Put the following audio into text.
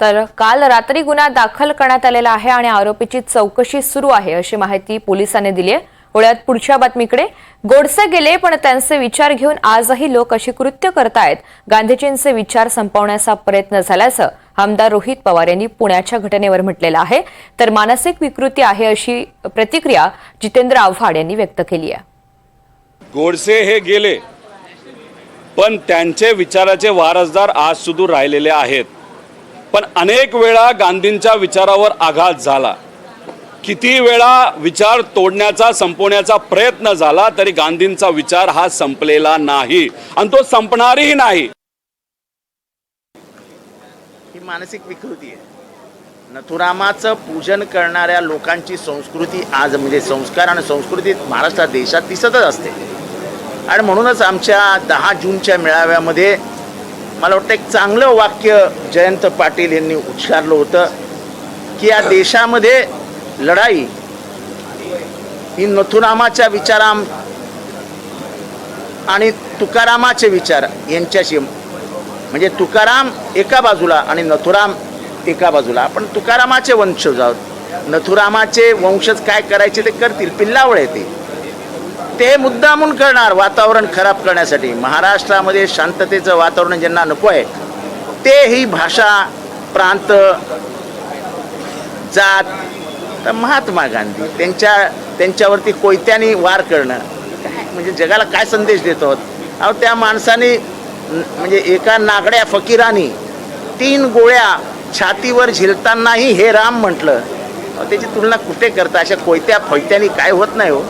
तर काल रात्री गुन्हा दाखल करण्यात आलेला आहे आणि आरोपीची चौकशी सुरू आहे अशी माहिती पोलिसांनी दिली आहे. वळ्यात पुढच्या बातमीकडे. गोडसे गेले पण त्यांचे विचार घेऊन आजही लोक अशी कृत्य करतायत. गांधीजींचे विचार संपवण्याचा प्रयत्न झाल्याचं आमदार रोहित पवार यांनी पुण्याच्या घटनेवर म्हटलेलं आहे. तर मानसिक विकृती आहे अशी प्रतिक्रिया जितेंद्र आव्हाड यांनी व्यक्त केली आहे. गोडसे हे गेले पण त्यांचे विचाराचे वारसदार आज सुदूर राहिलेले आहेत. पण अनेक वेळा गांधींच्या विचारावर आघात झाला. किती वेळा विचार तोडण्याचा संपवण्याचा प्रयत्न झाला तरी गांधींचा विचार हा संपलेला नाही. आणि तो संपणारही नाही. ही मानसिक विकृती आहे. नथुरामाचं पूजन करणाऱ्या लोकांची संस्कृती आज म्हणजे संस्कार आणि संस्कृती महाराष्ट्रात देशात दिसतच असते. आणि म्हणूनच आमच्या दहा जूनच्या मेळाव्यामध्ये मला वाटतं एक चांगलं वाक्य जयंत पाटील यांनी उच्चारलं होतं की या देशामध्ये लढाई ही नथुरामाच्या विचाराम आणि तुकारामाचे विचार यांच्याशी म्हणजे तुकाराम एका बाजूला आणि नथुराम एका बाजूला. आपण तुकारामाचे वंशज आहोत. नथुरामाचे वंशज काय करायचे ते करतील. पिल्लावळ येते ते मुद्दामून करणार वातावरण खराब करण्यासाठी. महाराष्ट्रामध्ये शांततेचं वातावरण ज्यांना नको आहे ते ही भाषा प्रांत जात तर महात्मा गांधी त्यांच्या त्यांच्यावरती कोयत्याने वार करणं. काय म्हणजे जगाला काय संदेश देतो अहो त्या माणसाने म्हणजे एका नागड्या फकीरानी तीन गोळ्या छातीवर झिलतानाही हे राम म्हटलं. त्याची तुलना कुठे करता? अशा कोयत्या फैत्यानी काय होत नाही हो.